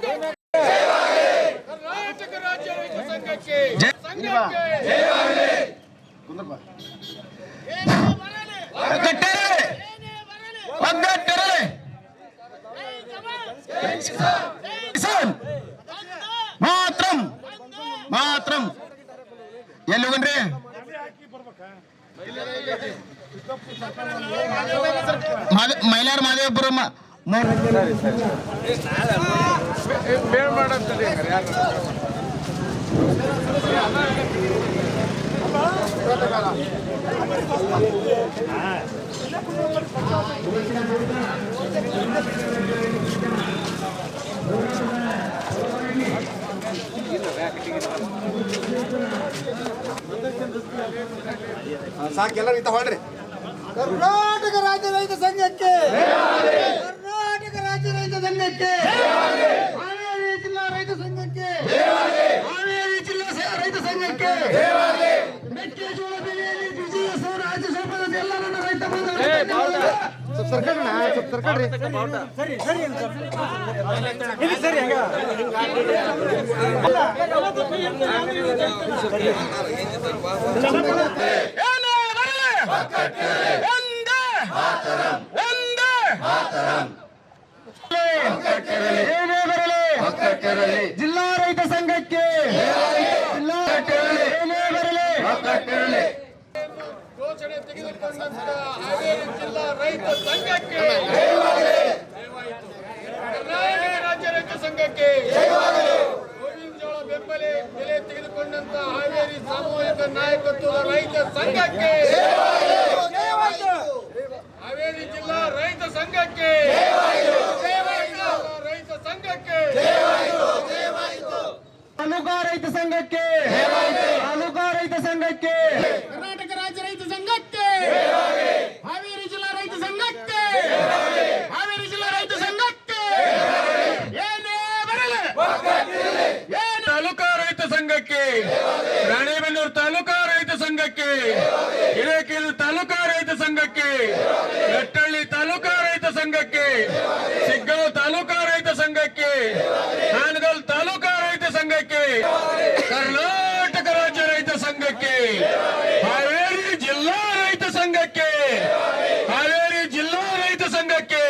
ಸಂಘಕ್ಕೆ ಕರ್ನಾಟಕ ರಾಜ್ಯ ರೈತ ಸಂಘಕ್ಕೆ ಜೈ- ಸಂಘಕ್ಕೆ ಏನೇ ಬರಲಿ, ಒಗ್ಗಟ್ಟರೆ ಏನೇ ಬರಲಿ, ಒಗ್ಗಟ್ಟರೆ ಜೈ ಜವಾನ್, ಕಿಸಾನ್ ಬಂದ, ಮಾತ್ರಂ ಬಂದ. ಮಾತ್ರಂ ಎಲ್ಲಿ ಹೋಗನ್ರಿ ಮಾದ- ಮೈಲಾರ ಮಾದೇವಪುರಂ ಮೂರ್ ಕರ್ನಾಟಕ ರಾಜ್ಯ ರೈತ ಸಂಘಕ್ಕೆ ಕರ್ನಾಟಕ ರಾಜ್ಯ ರೈತ ಸಂಘಕ್ಕೆ ಹಾವೇರಿ ಜಿಲ್ಲಾ ರೈತ ಸಂಘಕ್ಕೆ ಹಾವೇರಿ ಜಿಲ್ಲಾ ಸ- ರೈತ ಸಂಘಕ್ಕೆ ಮೆಕ್ಕೆಜೋಳ ರಾಜ್ಯ ಸರ್ಕಾರದ ಎಲ್ಲ ನನ್ನ ರೈತ ಜಿಲ್ಲಾ ರೈತ ಸಂಘಕ್ಕೆ ಜಿಲ್ಲಾ ಏನೇ ಬರಲಿ ಘೋಷಣೆ ತೆಗೆದುಕೊಂಡಂತ ಹಾವೇರಿ ಜಿಲ್ಲಾ ರೈತ ಸಂಘಕ್ಕೆ. ಕರ್ನಾಟಕ ರಾಜ್ಯ ರೈತ ಸಂಘಕ್ಕೆ. ಗೋವಿಂದ ಜೋಳ ಬೆಂಬಲ ಬೆಲೆ ತೆಗೆದುಕೊಂಡಂತ ಹಾವೇರಿ ಸಾಮೂಹಿಕ ನಾಯಕತ್ವದ ರೈತ ಸಂಘಕ್ಕೆ. ಹಾವೇರಿ ಜಿಲ್ಲಾ ರೈತ ಸಂಘಕ್ಕೆ. ರೈತ ಸಂಘಕ್ಕೆ. ತಾಲೂಕಾ ರೈತ ಸಂಘಕ್ಕೆ. ತಾಲೂಕಾ ರೈತ ಸಂಘಕ್ಕೆ ಕರ್ನಾಟಕ ರಾಜ್ಯ ರೈತ ಸಂಘಕ್ಕೆ ಹಾವೇರಿ ಜಿಲ್ಲಾ ರೈತ ಸಂಘಕ್ಕೆ ಹಾವೇರಿ ಜಿಲ್ಲಾ ರೈತ ಸಂಘಕ್ಕೆ ಏನೇ ಬರಲಿ ಏನೇ ತಾಲೂಕಾ ರೈತ ಸಂಘಕ್ಕೆ, ರಾಣೇಬೆನ್ನೂರು ತಾಲೂಕಾ ರೈತ ಸಂಘಕ್ಕೆ ಹಿರೇಕಿಲ್ ತಾಲೂಕಾ ರೈತ ಸಂಘಕ್ಕೆ ಬೆಟ್ಟಳ್ಳಿ ತಾಲೂಕಾ ರೈತ ಸಂಘಕ್ಕೆ, ಸಿಗ್ಗಾಂವ್ ತಾಲೂಕಾ ರೈತ ಸಂಘಕ್ಕೆ, ಹಾನಗಲ್ ತಾಲೂಕಾ ರೈತ ಸಂಘಕ್ಕೆ, ಕರ್ನಾಟಕ ರಾಜ್ಯ ರೈತ ಸಂಘಕ್ಕೆ ಹಾವೇರಿ ಜಿಲ್ಲಾ ರೈತ ಸಂಘಕ್ಕೆ ಹಾವೇರಿ ಜಿಲ್ಲಾ ರೈತ ಸಂಘಕ್ಕೆ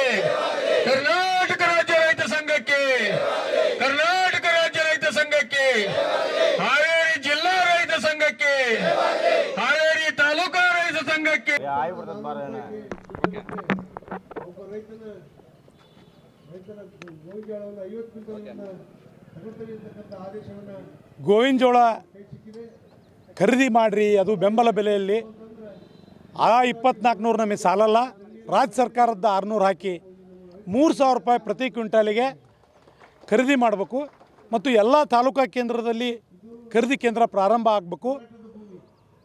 ಕರ್ನಾಟಕ ರಾಜ್ಯ ರೈತ ಸಂಘಕ್ಕೆ ಕರ್ನಾಟಕ ರಾಜ್ಯ ರೈತ ಸಂಘಕ್ಕೆ ಹಾವೇರಿ ಜಿಲ್ಲಾ ರೈತ ಸಂಘಕ್ಕೆ ಹಾವೇರಿ ತಾಲೂಕಾ ರೈತ ಸಂಘಕ್ಕೆ ಗೋವಿನ ಜೋಳ ಖರೀದಿ ಮಾಡಿರಿ ಅದು ಬೆಂಬಲ ಬೆಲೆಯಲ್ಲಿ. ಆ ಇಪ್ಪತ್ನಾಲ್ಕು ನೂರು ನಮಗೆ ಸಾಲಲ್ಲ. ರಾಜ್ಯ ಸರ್ಕಾರದ ಆರುನೂರು ಹಾಕಿ ಮೂರು ಸಾವಿರ ರೂಪಾಯಿ ಪ್ರತಿ ಕ್ವಿಂಟಾಲಿಗೆ ಖರೀದಿ ಮಾಡಬೇಕು. ಮತ್ತು ಎಲ್ಲ ತಾಲೂಕಾ ಕೇಂದ್ರದಲ್ಲಿ ಖರೀದಿ ಕೇಂದ್ರ ಪ್ರಾರಂಭ ಆಗಬೇಕು.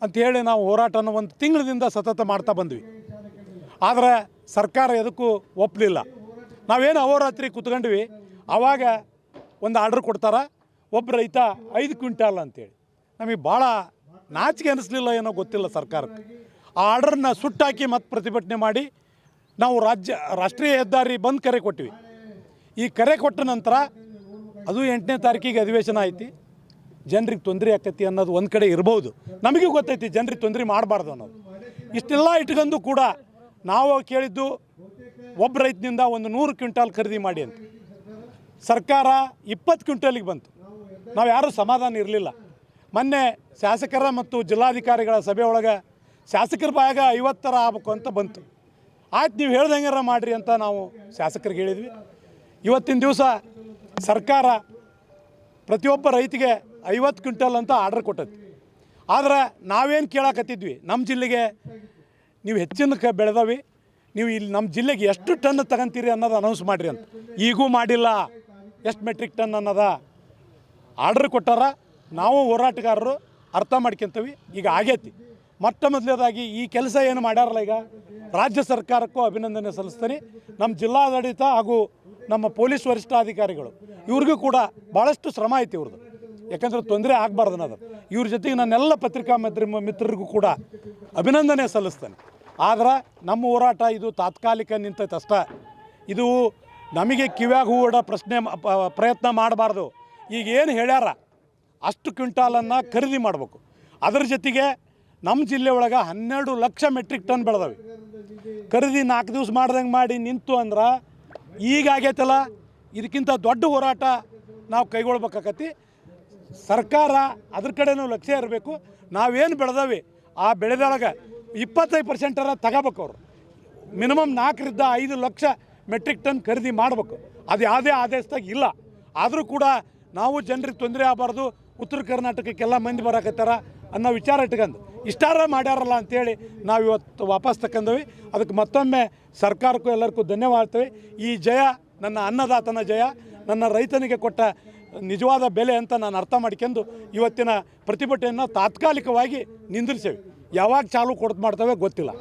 ಅಂಥೇಳಿ ನಾವು ಹೋರಾಟನ ಒಂದು ತಿಂಗಳದಿಂದ ಸತತ ಮಾಡ್ತಾ ಬಂದ್ವಿ. ಆದರೆ ಸರ್ಕಾರ ಎದಕ್ಕೂ ಒಪ್ಪಲಿಲ್ಲ ನಾವೇನು ಅಹೋರಾತ್ರಿ ಕೂತ್ಕೊಂಡ್ವಿ ಆವಾಗ ಒಂದು ಆರ್ಡ್ರ್ ಕೊಡ್ತಾರ, ಒಬ್ಬ ರೈತ ಐದು ಕ್ವಿಂಟಾಲ್ ಅಂತೇಳಿ. ನಮಗೆ ಭಾಳ ನಾಚಿಕೆ ಅನಿಸ್ಲಿಲ್ಲ ಏನೋ ಗೊತ್ತಿಲ್ಲ ಸರ್ಕಾರಕ್ಕೆ. ಆ ಆರ್ಡ್ರನ್ನ ಸುಟ್ಟಾಕಿ ಮತ್ತೆ ಪ್ರತಿಭಟನೆ ಮಾಡಿ ನಾವು ರಾಜ್ಯ, ರಾಷ್ಟ್ರೀಯ ಹೆದ್ದಾರಿ ಬಂದ್ ಕರೆ ಕೊಟ್ವಿ. ಈ ಕರೆ ಕೊಟ್ಟ ನಂತರ ಅದು ಎಂಟನೇ ತಾರೀಕಿಗೆ ಅಧಿವೇಶನ ಐತಿ ಜನರಿಗೆ ತೊಂದರೆ ಆಕತಿ ಅನ್ನೋದು ಒಂದು ಕಡೆ ಇರ್ಬೋದು. ನಮಗೂ ಗೊತ್ತೈತಿ ಜನರಿಗೆ ತೊಂದರೆ ಮಾಡಬಾರ್ದು ಅನ್ನೋದು. ಇಷ್ಟೆಲ್ಲ ಇಟ್ಕೊಂಡು ಕೂಡ ನಾವು ಕೇಳಿದ್ದು ಒಬ್ಬ ರೈತನಿಂದ ಒಂದು ನೂರು ಕ್ವಿಂಟಾಲ್ ಖರೀದಿ ಮಾಡಿ ಅಂತ. ಸರ್ಕಾರ ಇಪ್ಪತ್ತು ಕ್ವಿಂಟಲಿಗೆ ಬಂತು. ನಾವು ಯಾರೂ ಸಮಾಧಾನ ಇರಲಿಲ್ಲ. ಮೊನ್ನೆ ಶಾಸಕರ ಮತ್ತು ಜಿಲ್ಲಾಧಿಕಾರಿಗಳ ಸಭೆ ಒಳಗೆ ಶಾಸಕರ ಬಾಯಾಗ ಐವತ್ತರ ಆಗಬೇಕು ಅಂತ ಬಂತು. ಆಯ್ತು, ನೀವು ಹೇಳ್ದಂಗಾರ ಮಾಡಿರಿ ಅಂತ ನಾವು ಶಾಸಕರಿಗೆ ಹೇಳಿದ್ವಿ. ಇವತ್ತಿನ ದಿವಸ ಸರ್ಕಾರ ಪ್ರತಿಯೊಬ್ಬ ರೈತಿಗೆ ಐವತ್ತು ಕ್ವಿಂಟಲ್ ಅಂತ ಆರ್ಡರ್ ಕೊಟ್ಟದ್ದು ಆದರೆ ನಾವೇನು ಕೇಳಕತ್ತಿದ್ವಿ ನಮ್ಮ ಜಿಲ್ಲೆಗೆ ನೀವು ಹೆಚ್ಚಿನ ಕ ಬೆಳೆದವಿ, ನೀವು ಇಲ್ಲಿ ನಮ್ಮ ಜಿಲ್ಲೆಗೆ ಎಷ್ಟು ಟನ್ ತಗೊಂತೀರಿ ಅನ್ನೋದು ಅನೌನ್ಸ್ ಮಾಡಿರಿ ಅಂತ. ಈಗೂ ಮಾಡಿಲ್ಲ, ಎಷ್ಟು ಮೆಟ್ರಿಕ್ ಟನ್ ಅನ್ನೋದ? ಆರ್ಡ್ರ್ ಕೊಟ್ಟಾರ, ನಾವು ಹೋರಾಟಗಾರರು ಅರ್ಥ ಮಾಡ್ಕೊಂತೀವಿ, ಈಗ ಆಗೈತಿ. ಮೊಟ್ಟ ಮೊದಲನೇದಾಗಿ ಈ ಕೆಲಸ ಏನು ಮಾಡ್ಯಾರಲ್ಲ ಈಗ, ರಾಜ್ಯ ಸರ್ಕಾರಕ್ಕೂ ಅಭಿನಂದನೆ ಸಲ್ಲಿಸ್ತೀನಿ. ನಮ್ಮ ಜಿಲ್ಲಾಡಳಿತ ಹಾಗೂ ನಮ್ಮ ಪೊಲೀಸ್ ವರಿಷ್ಠಾಧಿಕಾರಿಗಳು, ಇವ್ರಿಗೂ ಕೂಡ ಭಾಳಷ್ಟು ಶ್ರಮ ಐತಿ ಇವ್ರದ್ದು ಯಾಕಂದ್ರೆ ತೊಂದರೆ ಆಗಬಾರ್ದು ಅನ್ನೋದು. ಇವ್ರ ಜೊತೆಗೆ ನನ್ನೆಲ್ಲ ಪತ್ರಿಕಾ ಮಿತ್ರ ಮಿತ್ರರಿಗೂ ಕೂಡ ಅಭಿನಂದನೆ ಸಲ್ಲಿಸ್ತೇನೆ. ಆದ್ರೆ ನಮ್ಮ ಹೋರಾಟ ಇದು ತಾತ್ಕಾಲಿಕ ನಿಂತೈತೆ ಅಷ್ಟ. ಇದು ನಮಗೆ ಕಿವ್ಯಾಗ ಹೂಡ ಪ್ರಶ್ನೆ ಪ್ರಯತ್ನ ಮಾಡಬಾರ್ದು. ಈಗ ಏನು ಹೇಳ್ಯಾರ? ಅಷ್ಟು ಕ್ವಿಂಟಾಲನ್ನು ಖರೀದಿ ಮಾಡಬೇಕು. ಅದ್ರ ಜೊತೆಗೆ ನಮ್ಮ ಜಿಲ್ಲೆ ಒಳಗೆ ಹನ್ನೆರಡು ಲಕ್ಷ ಮೆಟ್ರಿಕ್ ಟನ್ ಬೆಳೆದವೆ. ಖರೀದಿ ನಾಲ್ಕು ದಿವಸ ಮಾಡ್ದಂಗೆ ಮಾಡಿ ನಿಂತು ಅಂದ್ರೆ ಈಗ ಆಗೈತಲ್ಲ? ಇದಕ್ಕಿಂತ ದೊಡ್ಡ ಹೋರಾಟ ನಾವು ಕೈಗೊಳ್ಬೇಕಾಕತಿ. ಸರ್ಕಾರ ಅದ್ರ ಕಡೆನೂ ಲಕ್ಷ್ಯ ಇರಬೇಕು. ನಾವೇನು ಬೆಳೆದವಿ, ಆ ಬೆಳೆದೊಳಗೆ ಇಪ್ಪತ್ತೈದು ಪರ್ಸೆಂಟರ ತಗೋಬೇಕು ಅವರು. ಮಿನಿಮಮ್ ನಾಲ್ಕರಿಂದ ಐದು ಲಕ್ಷ ಮೆಟ್ರಿಕ್ ಟನ್ ಖರೀದಿ ಮಾಡಬೇಕು. ಅದು ಯಾವುದೇ ಆದೇಶದಾಗ ಇಲ್ಲ. ಆದರೂ ಕೂಡ ನಾವು ಜನರಿಗೆ ತೊಂದರೆ ಆಗಬಾರ್ದು, ಉತ್ತರ ಕರ್ನಾಟಕಕ್ಕೆಲ್ಲ ಮಂದಿ ಬರಾಕತ್ತಾರ ಅನ್ನೋ ವಿಚಾರ ಇಟ್ಕೊಂಡು. ಇಷ್ಟಾರ ಮಾಡ್ಯಾರಲ್ಲ ಅಂತೇಳಿ ನಾವು ಇವತ್ತು ವಾಪಸ್ ತಕ್ಕಂದವಿ ಅದಕ್ಕೆ ಮತ್ತೊಮ್ಮೆ ಸರ್ಕಾರಕ್ಕೂ ಎಲ್ಲರಿಗೂ ಧನ್ಯವಾದ ಈ ಜಯ ನನ್ನ ಅನ್ನದಾತನ ಜಯ. ನನ್ನ ರೈತನಿಗೆ ಕೊಟ್ಟ ನಿಜವಾದ ಬೆಲೆ ಅಂತ ನಾನು ಅರ್ಥ ಮಾಡ್ಕೊಂಡು ಇವತ್ತಿನ ಪ್ರತಿಭಟನೆಯನ್ನು ತಾತ್ಕಾಲಿಕವಾಗಿ ನಿಂದಿರ್ಸೇವೆ. ಯಾವಾಗ ಚಾಲು ಕೊಡ್ತು ಮಾಡ್ತವೆ ಗೊತ್ತಿಲ್ಲ.